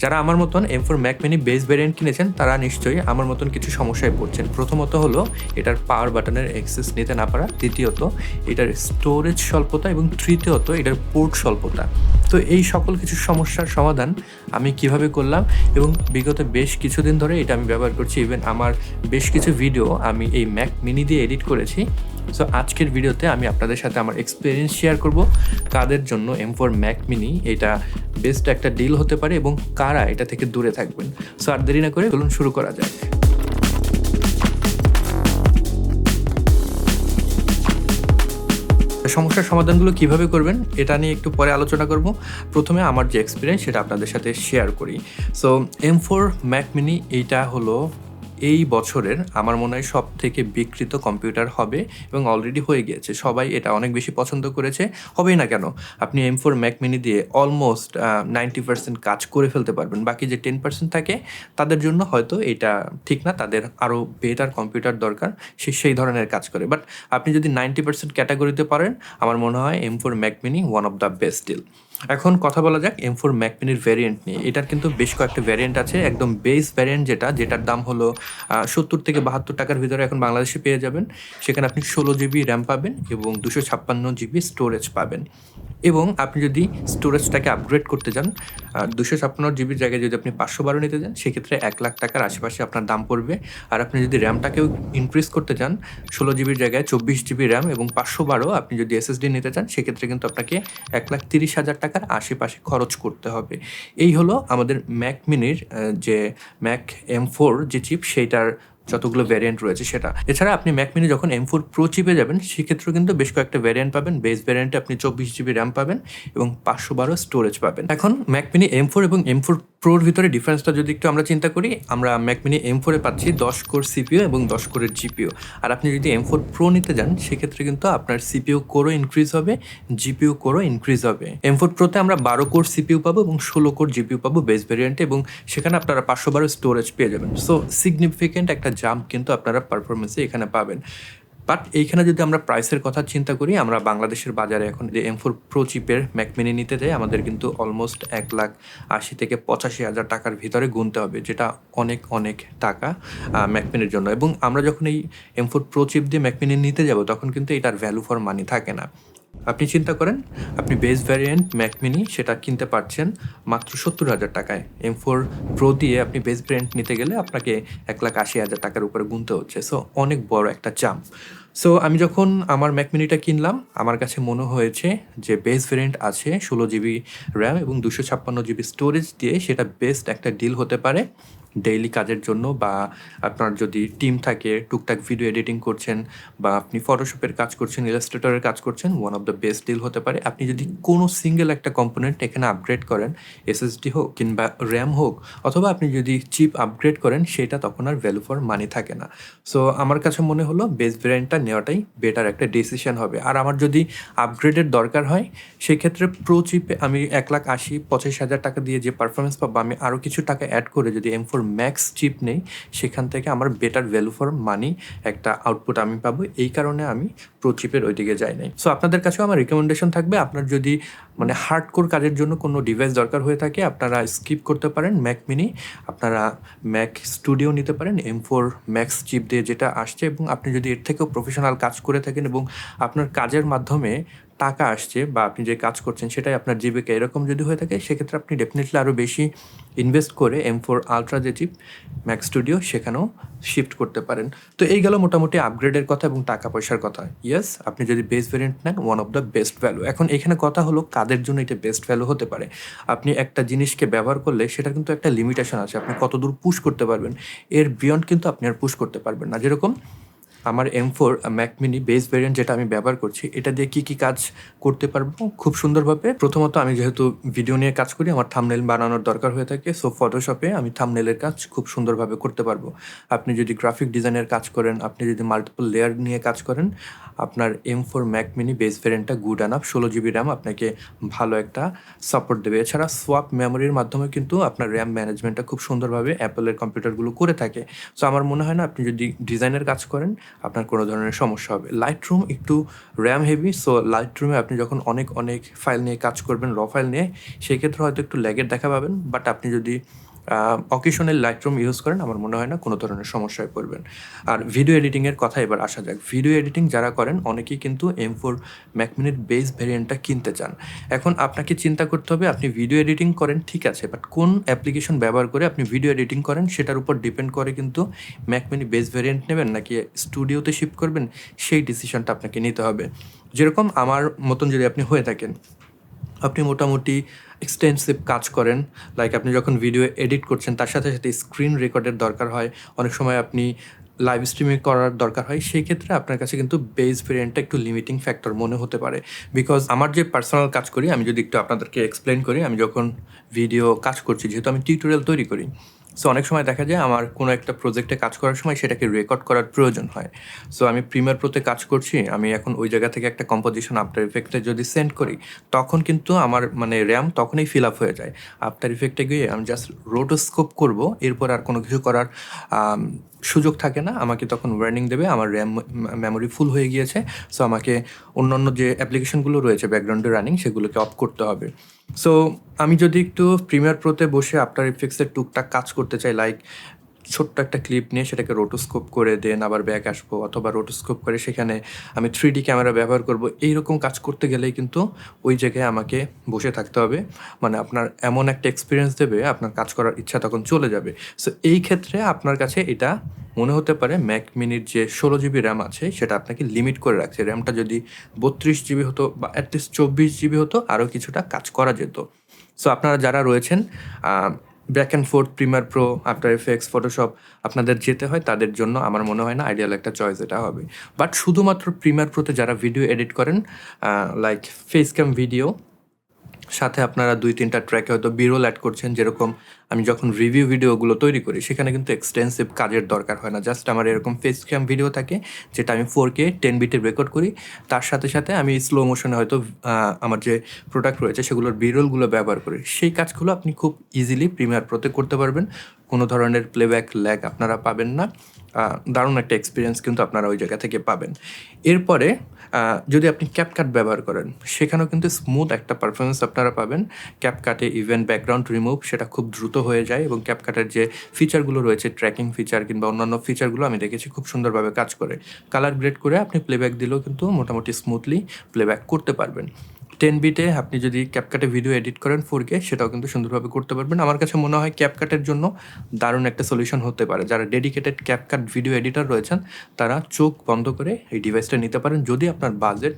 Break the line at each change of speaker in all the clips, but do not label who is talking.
যারা আমার মতন M four Mac mini base variant কিনেছেন, তারা নিশ্চয়ই আমার মতন কিছু সমস্যায় পড়ছেন। প্রথমত হলো, এটার পাওয়ার বাটনের অ্যাক্সেস নিতে না পারা। দ্বিতীয়ত, এটার স্টোরেজ স্বল্পতা এবং তৃতীয়ত, এটার পোর্ট স্বল্পতা। তো এই সকল কিছু সমস্যার সমাধান আমি কীভাবে করলাম এবং বিগত বেশ কিছুদিন ধরে এটা আমি ব্যবহার করছি। ইভেন আমার বেশ কিছু ভিডিও আমি এই ম্যাক মিনি দিয়ে এডিট করেছি। সো আজকের ভিডিওতে আমি আপনাদের সাথে আমার এক্সপিরিয়েন্স শেয়ার করব কাদের জন্য এম ফোর ম্যাক মিনি এটা বেস্ট একটা ডিল হতে পারে এবং কারা এটা থেকে দূরে থাকবেন। সো আর দেরি না করে চলুন শুরু করা যাক। সমস্যার সমাধানগুলো কীভাবে করবেন, এটা নিয়ে একটু পরে আলোচনা করব। প্রথমে আমার যে এক্সপিরিয়েন্স সেটা আপনাদের সাথে শেয়ার করি। So M four Mac mini এইটা হলো এই বছরের আমার মনে হয় সব থেকে বিকৃত কম্পিউটার হবে এবং অলরেডি হয়ে গিয়েছে। সবাই এটা অনেক বেশি পছন্দ করেছে। হবেই না কেন? আপনি এম ফোর ম্যাক মিনি দিয়ে অলমোস্ট নাইনটি পার্সেন্ট কাজ করে ফেলতে পারবেন। বাকি যে টেন পার্সেন্ট থাকে, তাদের জন্য হয়তো এটা ঠিক না। তাদের আরও বেটার কম্পিউটার দরকার। সে, সেই ধরনের কাজ করে। বাট আপনি যদি নাইনটি পার্সেন্ট ক্যাটাগরিতে পারেন, আমার মনে হয় M four Mac mini one of the best deal এখন কথা বলা যাক এম ফোর ম্যাক মিনির ভ্যারিয়েন্ট নিয়ে। এটার কিন্তু বেশ কয়েকটা ভ্যারিয়েন্ট আছে। একদম বেস ভ্যারিয়েন্ট যেটা, যেটার দাম হলো সত্তর থেকে বাহাত্তর টাকার ভিতরে এখন বাংলাদেশে পেয়ে যাবেন। সেখানে আপনি ষোলো জিবি র্যাম পাবেন এবং দুশো ছাপ্পান্ন জিবি স্টোরেজ পাবেন। এবং আপনি যদি স্টোরেজটাকে আপগ্রেড করতে চান দুশো ছাপ্পান্ন জিবির জায়গায় যদি আপনি পাঁচশো বারো নিতে চান সেক্ষেত্রে এক লাখ টাকার আশেপাশে আপনার দাম পড়বে। আর আপনি যদি র্যামটাকেও ইনক্রিজ করতে চান ষোলো জিবির জায়গায় চব্বিশ জিবি র্যাম এবং পাঁচশো বারো আপনি যদি এসএসডি নিতে চান, সেক্ষেত্রে কিন্তু আপনাকে এক লাখ তিরিশ হাজার টাকার আশেপাশে খরচ করতে হবে। এই হলো আমাদের ম্যাক মিনির যে ম্যাক এম ফোর যে চিপ সেইটার যতগুলো ভ্যারিয়েন্ট রয়েছে সেটা। এছাড়া আপনি ম্যাক মিনি যখন এম ফোর প্রো চিপে যাবেন, সেক্ষেত্রেও কিন্তু বেশ কয়েকটা ভ্যারিয়েন্ট পাবেন। বেস ভ্যারিয়েন্টে আপনি চব্বিশ জিবি র্যাম পাবেন এবং পাঁচশো বারো স্টোরেজ পাবেন। এখন ম্যাক মিনি এম ফোর এবং এম ফোর প্রোর ভিতরে ডিফারেন্সটা যদি একটু আমরা চিন্তা করি, আমরা ম্যাকমিনি এম ফোরে পাচ্ছি দশ কোর সিপিও এবং দশ কোরের জিপিও আর আপনি যদি এম ফোর প্রো নিতে যান, সেক্ষেত্রে কিন্তু আপনার সিপিও কোরও ইনক্রিজ হবে জিপিও কোরও ইনক্রিজ হবে। এম ফোর প্রোতে আমরা বারো কোর সিপিউ পাবো এবং ষোলো কোর জিপিউ পাবো বেস ভ্যারিয়েন্টে এবং সেখানে আপনারা পাঁচশো বারো স্টোরেজ পেয়ে যাবেন। সো সিগনিফিকেন্ট একটা জাম্প কিন্তু আপনারা পারফরমেন্সে এখানে পাবেন। বাট এইখানে যদি আমরা প্রাইসের কথা চিন্তা করি, আমরা বাংলাদেশের বাজারে এখন যে এম ফোর প্রো চিপের ম্যাকমিনি নিতে যাই, আমাদের কিন্তু অলমোস্ট এক লাখ আশি থেকে পঁচাশি হাজার টাকার ভিতরে গুনতে হবে, যেটা অনেক অনেক টাকা ম্যাকমিনির জন্য। এবং আমরা যখন এই এম ফোর প্রো চিপ দিয়ে ম্যাকমিনি নিতে যাব, তখন কিন্তু এটার ভ্যালু ফর মানি থাকে না। আপনি চিন্তা করেন, আপনি বেস ভ্যারিয়েন্ট ম্যাক মিনি সেটা কিনতে পারছেন মাত্র সত্তর হাজার টাকায়। এম ফোর প্রো দিয়ে আপনি বেস ভ্যারিয়েন্ট নিতে গেলে আপনাকে এক লাখ আশি হাজার টাকার উপরে গুনতে হচ্ছে। সো অনেক বড় একটা জাম্প সো আমি যখন আমার ম্যাক মিনিটা কিনলাম, আমার কাছে মনে হয়েছে যে বেস ভ্যারিয়েন্ট আছে, ষোলো জিবি র্যাম এবং দুশো ছাপ্পান্ন জিবি স্টোরেজ দিয়ে সেটা বেস্ট একটা ডিল হতে পারে। ডেইলি কাজের জন্য বা আপনার যদি টিম থাকে, টুকটাক ভিডিও এডিটিং করছেন বা আপনি ফটোশপের কাজ করছেন ইলাস্ট্রেটরের কাজ করছেন one of the best deal হতে পারে। আপনি যদি কোনো সিঙ্গেল একটা কম্পোনেন্ট এখানে আপগ্রেড করেন এসএসডি হোক কিংবা র্যাম হোক, অথবা আপনি যদি চিপ আপগ্রেড করেন, সেটা তখন আর ভ্যালু ফর মানি থাকে না। সো আমার কাছে মনে হলো বেস্ট ভ্যারিয়েন্টটা নেওয়াটাই বেটার একটা ডিসিশন হবে। আর আমার যদি আপগ্রেডের দরকার হয়, সেক্ষেত্রে প্রো চিপে আমি এক লাখ আশি, পঁচিশ হাজার টাকা দিয়ে যে পারফরমেন্স পাবো, আমি আরও কিছু টাকা অ্যাড করে যদি এম ফোর ম্যাক্স চিপ নেই, সেখান থেকে আমার বেটার ভ্যালু ফর মানি একটা আউটপুট আমি পাবো। এই কারণে আমি প্রো চিপের ওইদিকে যাই নাই। সো আপনাদের কাছেও আমার রিকমেন্ডেশন থাকবে। আপনার যদি মানে হার্ডকোর কাজের জন্য কোনো ডিভাইস দরকার হয়ে থাকে, আপনারা স্কিপ করতে পারেন ম্যাক মিনি আপনারা ম্যাক স্টুডিও নিতে পারেন এম ফোর ম্যাক্স চিপ দিয়ে যেটা আসছে এবং আপনি যদি এর থেকেও প্রফেশনাল কাজ করে থাকেন এবং আপনার কাজের মাধ্যমে টাকা আসছে বা আপনি যে কাজ করছেন সেটাই আপনার জীবিকা এরকম যদি হয়ে থাকে, সেক্ষেত্রে আপনি ডেফিনেটলি আরও বেশি ইনভেস্ট করে এম ফোর আলট্রা যে চিপ ম্যাক স্টুডিও সেখানেও শিফট করতে পারেন। তো এই গেল মোটামুটি আপগ্রেডের কথা এবং টাকা পয়সার কথা। ইয়েস আপনি যদি বেস্ট ভ্যারিয়েন্ট নেন one of the best value এখন এখানে কথা হলো কাদের জন্য এটা বেস্ট ভ্যালু হতে পারে। আপনি একটা জিনিসকে ব্যবহার করলে সেটা কিন্তু একটা লিমিটেশন আছে। আপনি কতদূর পুশ করতে পারবেন। এর বিয়ন্ড কিন্তু আপনি আর পুশ করতে পারবেন না। যেরকম আমার M four Mac mini base variant যেটা আমি ব্যবহার করছি, এটা দিয়ে কি কি কাজ করতে পারব? খুব সুন্দরভাবে। প্রথমত আমি যেহেতু ভিডিও নিয়ে কাজ করি, আমার থামনেল বানানোর দরকার হয়ে থাকে সো ফটোশপে আমি থামনেলের কাজ খুব সুন্দরভাবে করতে পারব। আপনি যদি গ্রাফিক ডিজাইনের কাজ করেন, আপনি যদি মাল্টিপল লেয়ার নিয়ে কাজ করেন, আপনার M four Mac mini base ভ্যারিয়েন্টটা good enough ষোলো জিবি র্যাম আপনাকে ভালো একটা সাপোর্ট দেবে। এছাড়া সোয়াপ মেমোরির মাধ্যমে কিন্তু আপনার র্যাম ম্যানেজমেন্টটা খুব সুন্দরভাবে অ্যাপেলের কম্পিউটারগুলো করে থাকে। সো আমার মনে হয় না, আপনি যদি ডিজাইনের কাজ করেন আপনার কোনো ধরনের সমস্যা হবে। লাইট রুম একটু র্যাম হেভি সো লাইট রুমে আপনি যখন অনেক অনেক ফাইল নিয়ে কাজ করবেন র ফাইল নিয়ে সেই ক্ষেত্রে হয়তো একটু ল্যাগের দেখা পাবেন বাট আপনি যদি অকেশনের লাইট রুম ইউজ করেন, আমার মনে হয় না কোনো ধরনের সমস্যায় পড়বেন। আর ভিডিও এডিটিংয়ের কথা এবার আসা যাক। ভিডিও এডিটিং যারা করেন, অনেকেই কিন্তু এম ফোর ম্যাকমিনির বেস ভ্যারিয়েন্টটা কিনতে চান। এখন আপনাকে চিন্তা করতে হবে, আপনি ভিডিও এডিটিং করেন, ঠিক আছে বাট কোন অ্যাপ্লিকেশন ব্যবহার করে আপনি ভিডিও এডিটিং করেন, সেটার উপর ডিপেন্ড করে কিন্তু ম্যাকমিনি বেস ভ্যারিয়েন্ট নেবেন, নাকি স্টুডিওতে শিফট করবেন, সেই ডিসিশনটা আপনাকে নিতে হবে। যেরকম আমার মতন যদি আপনি হয়ে থাকেন আপনি মোটামুটি এক্সটেন্সিভ কাজ করেন লাইক আপনি যখন ভিডিও এডিট করছেন, তার সাথে সাথে স্ক্রিন রেকর্ডের দরকার হয়। অনেক সময় আপনি লাইভ স্ট্রিমিং করার দরকার হয়। সেই ক্ষেত্রে আপনার কাছে কিন্তু বেস ভেরিয়েন্টটা একটু লিমিটিং ফ্যাক্টর মনে হতে পারে। বিকজ আমার যে পার্সোনাল কাজ করি, আমি যদি একটু আপনাদেরকে এক্সপ্লেন করি, আমি যখন ভিডিও কাজ করছি, যেহেতু আমি টিউটোরিয়াল তৈরি করি সো অনেক সময় দেখা যায় আমার কোনো একটা প্রজেক্টে কাজ করার সময় সেটাকে রেকর্ড করার প্রয়োজন হয়। সো আমি প্রিমিয়ার প্রোতে কাজ করছি, আমি এখন ওই জায়গা থেকে একটা কম্পোজিশন আফটার ইফেক্টে যদি সেন্ড করি, তখন কিন্তু আমার মানে র্যাম তখনই ফিল আপ হয়ে যায়। আফটার ইফেক্টে গিয়ে আমি জাস্ট রোটোস্কোপ করব, এরপর আর কোনো কিছু করার সুযোগ থাকে না, আমাকে তখন ওয়ার্নিং দেবে, আমার র্যাম মেমোরি ফুল হয়ে গিয়েছে সো আমাকে অন্যান্য যে অ্যাপ্লিকেশনগুলো রয়েছে ব্যাকগ্রাউন্ডে রানিং সেগুলোকে অফ করতে হবে। সো আমি যদি একটু প্রিমিয়ার প্রোতে বসে আফটার ইফেক্টসের টুকটাক কাজ করতে চাই লাইক ছোট্ট একটা ক্লিপ নিয়ে সেটাকে রোটোস্কোপ করে দেন, আবার ব্যাক আসব অথবা রোটোস্কোপ করে সেখানে আমি থ্রি ডি ক্যামেরা ব্যবহার করব। এইরকম কাজ করতে গেলেই কিন্তু ওই জায়গায় আমাকে বসে থাকতে হবে। মানে আপনার এমন একটা এক্সপিরিয়েন্স দেবে, আপনার কাজ করার ইচ্ছা তখন চলে যাবে। সো এই ক্ষেত্রে আপনার কাছে এটা মনে হতে পারে ম্যাক মিনির যে ষোলো জিবি র্যাম আছে, সেটা আপনাকে লিমিট করে রাখছে। র্যামটা যদি বত্রিশ জিবি হতো বা অ্যাটলিস্ট চব্বিশ জিবি হতো, আরও কিছুটা কাজ করা যেত। সো আপনারা যারা রয়েছেন back and forth Premiere Pro After Effects Photoshop আপনাদের যেতে হয়, তাদের জন্য আমার মনে হয় না আইডিয়াল একটা চয়েস এটা হবে। বাট শুধুমাত্র প্রিমিয়ার প্রোতে যারা ভিডিও এডিট করেন লাইক ফেস ক্যাম ভিডিও সাথে আপনারা দুই তিনটা ট্র্যাকে হয়তো বিরোল অ্যাড করছেন, যেরকম আমি যখন রিভিউ ভিডিওগুলো তৈরি করি, সেখানে কিন্তু এক্সটেন্সিভ কাজের দরকার হয় না। জাস্ট আমার এরকম ফেস ক্যাম ভিডিও থাকে, যেটা আমি ফোর কে টেন বিটে রেকর্ড করি। তার সাথে সাথে আমি স্লো মোশনে হয়তো আমার যে প্রোডাক্ট রয়েছে, সেগুলোর বিরলগুলো ব্যবহার করি। সেই কাজগুলো আপনি খুব ইজিলি প্রিমিয়ার প্রোতে করতে পারবেন। কোনো ধরনের প্লেব্যাক ল্যাগ আপনারা পাবেন না। দারুণ একটা এক্সপিরিয়েন্স কিন্তু আপনারা ওই জায়গা থেকে পাবেন। এরপরে যদি আপনি ক্যাপকাট ব্যবহার করেন, সেখানেও কিন্তু স্মুথ একটা পারফরমেন্স আপনারা পাবেন। ক্যাপকাটে ইভেন ব্যাকগ্রাউন্ড রিমুভ সেটা খুব দ্রুত হয়ে যায় এবং ক্যাপকাটের যে ফিচারগুলো রয়েছে ট্র্যাকিং ফিচার কিংবা অন্যান্য ফিচারগুলো আমি দেখেছি খুব সুন্দরভাবে কাজ করে। কালার গ্রেড করে আপনি প্লেব্যাক দিলেও কিন্তু মোটামুটি স্মুথলি প্লেব্যাক করতে পারবেন। টেন বিটে আপনি যদি ক্যাপকাটে ভিডিও এডিট করেন ফোর কে সেটাও কিন্তু সুন্দরভাবে করতে পারবেন। আমার কাছে মনে হয় ক্যাপকাটের জন্য দারুণ একটা সলিউশন হতে পারে। যারা ডেডিকেটেড ক্যাপকাট ভিডিও এডিটর রয়েছেন, তারা চোখ বন্ধ করে এই ডিভাইসটা নিতে পারেন। যদি আপনার বাজেট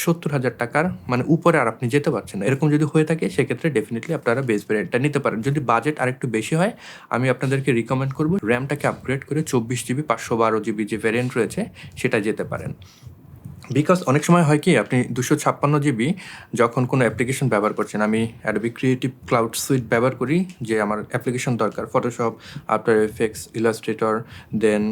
সত্তর হাজার টাকার মানে উপরে আর আপনি যেতে পারছেন এরকম যদি হয়ে থাকে, সেক্ষেত্রে ডেফিনেটলি আপনারা বেস ভ্যারিয়েন্টটা নিতে পারেন। যদি বাজেট আর একটু বেশি হয়, আমি আপনাদেরকে রিকমেন্ড করব র্যামটাকে আপগ্রেড করে চব্বিশ জিবি পাঁচশো বারো জিবি যে ভ্যারিয়েন্ট রয়েছে সেটা যেতে পারেন। বিকজ অনেক সময় হয় কি, আপনি দুশো ছাপ্পান্ন জিবি যখন কোনো অ্যাপ্লিকেশন ব্যবহার করছেন, আমি অ্যাডবি ক্রিয়েটিভ ক্লাউড সুইট ব্যবহার করি, যে আমার অ্যাপ্লিকেশন দরকার Photoshop After Effects Illustrator then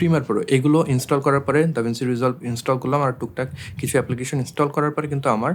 Premiere Pro এগুলো ইনস্টল করার পরে দাভিন্সি রিজলভ ইনস্টল করলাম আর টুকটাক কিছু অ্যাপ্লিকেশন ইনস্টল করার পরে কিন্তু আমার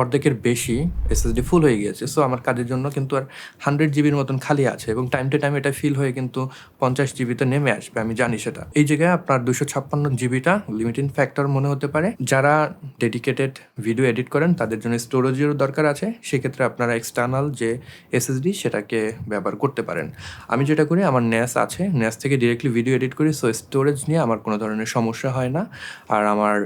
অর্ধেকের বেশি এসএসডি ফুল হয়ে গিয়েছে। সো আমার কাজের জন্য কিন্তু আর হান্ড্রেড জিবির মতন খালি আছে এবং টাইম টু টাইম এটা ফিল হয়ে কিন্তু পঞ্চাশ জিবিতে নেমে আসবে, আমি জানি সেটা। এই জায়গায় আপনার দুশো ছাপ্পান্ন জিবিটা লিমিটিং ফ্যাক্টর মনে হতে পারে। যারা ডেডিকেটেড ভিডিও এডিট করেন, তাদের জন্য স্টোরেজেরও দরকার আছে। সেক্ষেত্রে আপনারা এক্সটার্নাল যে এসএসডি সেটাকে ব্যবহার করতে পারেন। আমি যেটা করি, আমার ন্যাস আছে। ন্যাস থেকে ডিরেক্টলি ভিডিও এডিট করি। সো স্টোরেজ নিয়ে আমার কোনো ধরনের সমস্যা হয় না। আর আমার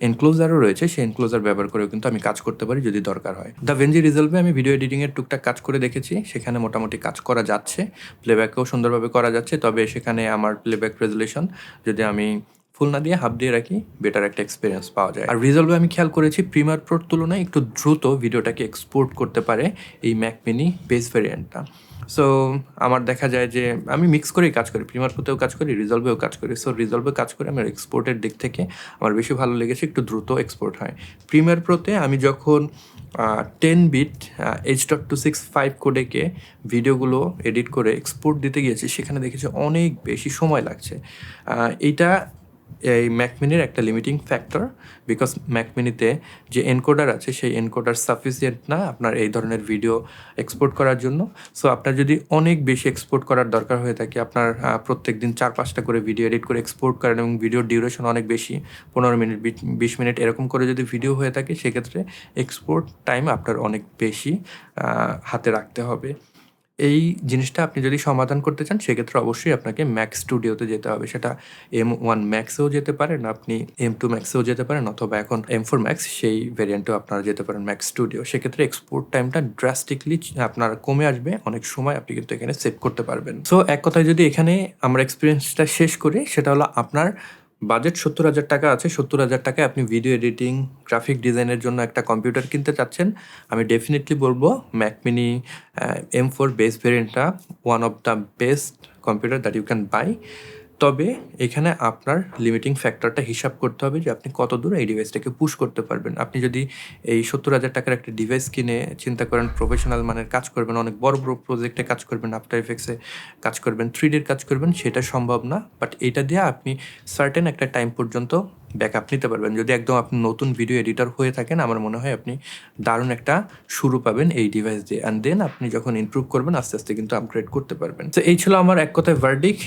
এনক্লোজারও রয়েছে, সেই এনক্লোজার ব্যবহার করেও কিন্তু আমি কাজ করতে পারি যদি দরকার হয়। দ্য ভেঞ্জি রিজলভে আমি ভিডিও এডিটিংয়ের টুকটাক কাজ করে দেখেছি, সেখানে মোটামুটি কাজ করা যাচ্ছে। প্লেব্যাকও সুন্দরভাবে করা যাচ্ছে, তবে সেখানে আমার প্লেব্যাক রেজুলেশন যদি আমি ফুল না দিয়ে হাফ দিয়ে রাখি বেটার একটা এক্সপিরিয়েন্স পাওয়া যায়। আর রিজলভে আমি খেয়াল করেছি প্রিমিয়ার প্রোর তুলনায় একটু দ্রুত ভিডিওটাকে এক্সপোর্ট করতে পারে এই ম্যাক মিনি বেস ভ্যারিয়েন্টটা সো আমার দেখা যায় যে, আমি মিক্স করেই কাজ করি প্রিমার প্রোতেও কাজ করি রিজলভেও কাজ করি। সো রিজলভে কাজ করে আমার এক্সপোর্টের দিক থেকে আমার বেশি ভালো লেগেছে, একটু দ্রুত এক্সপোর্ট হয়। প্রিমিয়ার প্রোতে আমি যখন ten bit H dot two six five কোডেকে ভিডিওগুলো এডিট করে এক্সপোর্ট দিতে গিয়েছি, সেখানে দেখেছি অনেক বেশি সময় লাগছে। এইটা এই ম্যাকমিনির একটা লিমিটিং ফ্যাক্টর বিকজ ম্যাকমিনিতে যে এনকোডার আছে, সেই এনকোডার সাফিসিয়েন্ট না আপনার এই ধরনের ভিডিও এক্সপোর্ট করার জন্য। সো আপনার যদি অনেক বেশি এক্সপোর্ট করার দরকার হয়ে থাকে, আপনার প্রত্যেক দিন চার পাঁচটা করে ভিডিও এডিট করে এক্সপোর্ট করেন এবং ভিডিওর ডিউরেশন অনেক বেশি, পনেরো মিনিট, বিশ মিনিট এরকম করে যদি ভিডিও হয়ে থাকে, সেক্ষেত্রে এক্সপোর্ট টাইম আপনার অনেক বেশি হাতে রাখতে হবে। এই জিনিসটা আপনি যদি সমাধান করতে চান, সেক্ষেত্রে অবশ্যই আপনাকে ম্যাক্স স্টুডিওতে যেতে হবে। সেটা এম ওয়ান ম্যাক্সেও যেতে পারেন, আপনি এম টু ম্যাক্সেও যেতে পারেন, অথবা এখন এম ফোর ম্যাক্স সেই ভ্যারিয়েন্টেও আপনারা যেতে পারেন ম্যাক্স স্টুডিও সেক্ষেত্রে এক্সপোর্ট টাইমটা ড্রাস্টিকলি আপনার কমে আসবে, অনেক সময় আপনি কিন্তু এখানে সেভ করতে পারবেন। সো এক কথায় যদি এখানে আমরা এক্সপিরিয়েন্সটা শেষ করি, সেটা হলো আপনার বাজেট সত্তর হাজার টাকা আছে, সত্তর হাজার টাকায় আপনি ভিডিও এডিটিং গ্রাফিক ডিজাইনের জন্য একটা কম্পিউটার কিনতে চাচ্ছেন, আমি ডেফিনেটলি বলব Mac mini M four base ভেরিয়েন্টটা one of the best computer that you can buy তবে এখানে আপনার লিমিটিং ফ্যাক্টরটা হিসাব করতে হবে যে আপনি কত দূর এই ডিভাইসটাকে পুশ করতে পারবেন। আপনি যদি এই সত্তর হাজার টাকার একটা ডিভাইস কিনে চিন্তা করেন প্রফেশনাল মানের কাজ করবেন, অনেক বড় বড় প্রজেক্টে কাজ করবেন আফটার এফেক্টসে কাজ করবেন থ্রি ডির কাজ করবেন, সেটা সম্ভব না। বাট এটা দিয়ে আপনি সার্টেন একটা টাইম পর্যন্ত ব্যাকআপ নিতে পারবেন। যদি একদম আপনি নতুন ভিডিও এডিটর হয়ে থাকেন, আমার মনে হয় আপনি দারুণ একটা শুরু পাবেন এই ডিভাইস দিয়ে। অ্যান্ড দেন আপনি যখন ইমপ্রুভ করবেন, আস্তে আস্তে কিন্তু আপগ্রেড করতে পারবেন। তো এই ছিল আমার এক কথায় ভার্ডিক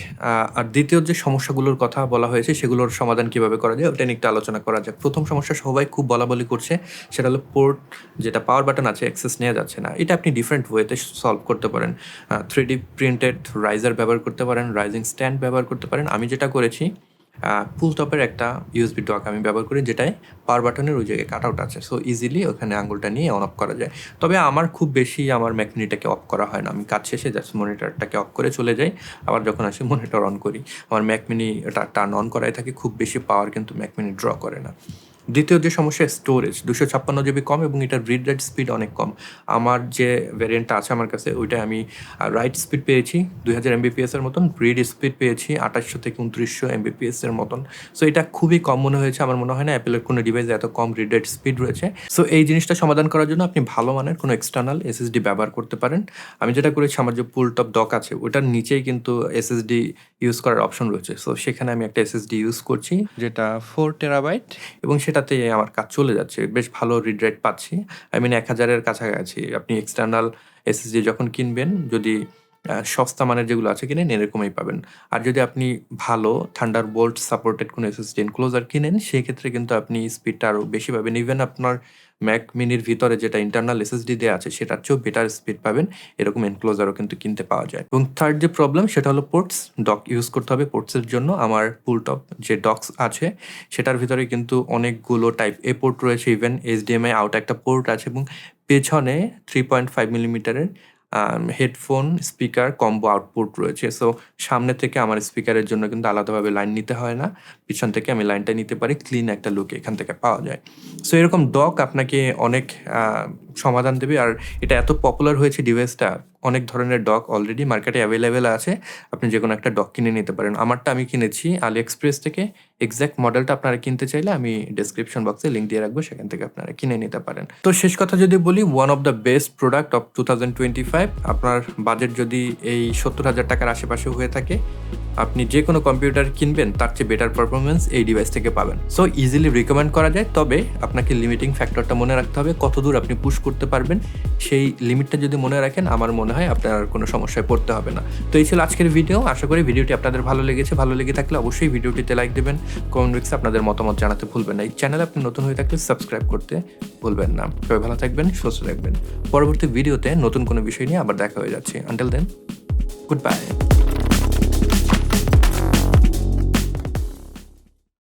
আর দ্বিতীয় যে সমস্যাগুলোর কথা বলা হয়েছে, সেগুলোর সমাধান কীভাবে করা যায়, ওটা নিয়ে একটু আলোচনা করা যাক। প্রথম সমস্যা, সবাই খুব বলা বলি করছে, সেটা হলো পোর্ট যেটা পাওয়ার বাটন আছে অ্যাক্সেস নেওয়া যাচ্ছে না। এটা আপনি ডিফারেন্ট ওয়েতে সলভ করতে পারেন। থ্রি ডি প্রিন্টেড রাইজার ব্যবহার করতে পারেন রাইজিং স্ট্যান্ড ব্যবহার করতে পারেন। আমি যেটা করেছি ফুল টপের একটা ইউএসবি ডক আমি ব্যবহার করি, যেটায় পাওয়ার বাটনের ওই জায়গায় কাট আউট আছে। সো ইজিলি ওখানে আঙুলটা নিয়ে অন অফ করা যায়। তবে আমার খুব বেশি আমার ম্যাকমিনিটাকে অফ করা হয় না। আমি কাজ শেষে জাস্ট মনিটরটাকে অফ করে চলে যাই। আবার যখন আসি মনিটর অন করি। আমার ম্যাকমিনি এটা টার্ন অন করাই থাকে। খুব বেশি পাওয়ার কিন্তু ম্যাকমিনি ড্র করে না। দ্বিতীয় যে সমস্যা স্টোরেজ দুশো ছাপ্পান্ন জিবি কম এবং এটার রিড রাইট স্পিড অনেক কম। আমার যে ভ্যারিয়েন্টটা আছে আমার কাছে, ওইটা আমি রাইট স্পিড পেয়েছি দুই হাজার এমবিপিএস এর মতন রিড স্পিড পেয়েছি আঠাশশো থেকে উনত্রিশশো এমবিপিএস এর মতন। সো এটা খুবই কম মনে হয়েছে, আমার মনে হয় না অ্যাপেলের কোনো ডিভাইসে এত কম রিড রাইট স্পিড রয়েছে। সো এই জিনিসটা সমাধান করার জন্য আপনি ভালো মানের কোনো এক্সটার্নাল এসএসডি ব্যবহার করতে পারেন। আমি যেটা করেছি, আমার যে পুল টপ ডক আছে, ওটার নিচেই কিন্তু এসএসডি ইউজ করার অপশন রয়েছে। সো সেখানে আমি একটা এসএসডি ইউজ করছি, যেটা ফোর টেরাবাইট এবং সেটাতে আমার কাজ চলে যাচ্ছে, বেশ ভালো রিড রাইট পাচ্ছি। আই মিন এক হাজারের কাছাকাছি। আপনি এক্সটার্নাল এসএসডি যখন কিনবেন, যদি সস্তা মানের যেগুলো আছে কিনেন, এরকমই পাবেন। আর যদি আপনি ভালো থান্ডার বোল্ট সাপোর্টেড কোনো এসএসডি এনক্লোজার কিনেন সেই ক্ষেত্রে কিন্তু আপনি স্পিডটা আরও বেশি পাবেন। ইভেন আপনার ম্যাক মিনির ভিতরে যেটা ইন্টারনাল এসএসডি দেওয়া আছে, সেটার চেয়েও বেটার স্পিড পাবেন। এরকম এনক্লোজারও কিন্তু কিনতে পাওয়া যায়। এবং থার্ড যে প্রবলেম সেটা হলো পোর্টস ডক ইউজ করতে হবে পোর্টসের জন্য। আমার পুলটপ যে ডক্স আছে, সেটার ভিতরে কিন্তু অনেকগুলো টাইপ এ পোর্ট রয়েছে। ইভেন এইচডিএমআই আউট একটা পোর্ট আছে এবং পেছনে থ্রি পয়েন্ট ফাইভ মিলিমিটারের হেডফোন স্পিকার কম্বো আউটপুট রয়েছে। সো সামনে থেকে আমার স্পিকারের জন্য কিন্তু আলাদাভাবে লাইন নিতে হয় না। পিছন থেকে আমি লাইনটা নিতে পারি ক্লিন একটা লুক এখান থেকে পাওয়া যায়। সো এরকম ডক আপনাকে অনেক সমাধান দেবে। আর এটা এত পপুলার হয়েছে ডিভাইসটা অনেক ধরনের ডক অলরেডি মার্কেটে অ্যাভেলেবেল আছে। আপনি যে কোনো একটা ডক কিনে নিতে পারেন। আমারটা আমি কিনেছি আলি এক্সপ্রেস থেকে। এক্স্যাক্ট মডেলটা আপনারা কিনতে চাইলে আমি ডিসক্রিপশন বক্সে লিঙ্ক দিয়ে রাখব, সেখান থেকে আপনারা কিনে নিতে পারেন। তো শেষ কথা যদি বলি one of the best product of two thousand twenty five আপনার বাজেট যদি এই সত্তর হাজার টাকার আশেপাশে হয়ে থাকে, আপনি যে কোনো কম্পিউটার কিনবেন, তার চেয়ে বেটার পারফরমেন্স এই ডিভাইস থেকে পাবেন। সো ইজিলি রিকমেন্ড করা যায়, তবে আপনাকে লিমিটিং ফ্যাক্টরটা মনে রাখতে হবে, কতদূর আপনি পুশ করতে পারবেন, সেই লিমিটটা যদি মনে রাখেন, আমার মনে হয় আপনার আর কোনো সমস্যায় পড়তে হবে না। তো এই ছিল আজকের ভিডিও আশা করি ভিডিওটি আপনাদের ভালো লেগেছে। ভালো লেগে থাকলে অবশ্যই ভিডিওটিতে লাইক দেবেন। কমেন্ট বক্সে আপনাদের মতামত জানাতে ভুলবেন না। এই চ্যানেল আপনি নতুন হয়ে থাকলে সাবস্ক্রাইব করতে ভুলবেন না। সবাই ভালো থাকবেন, সুস্থ থাকবেন। পরবর্তী ভিডিওতে নতুন কোনো বিষয় নিয়ে আবার দেখা হয়ে যাচ্ছে। আন্টিল দেন গুড বাই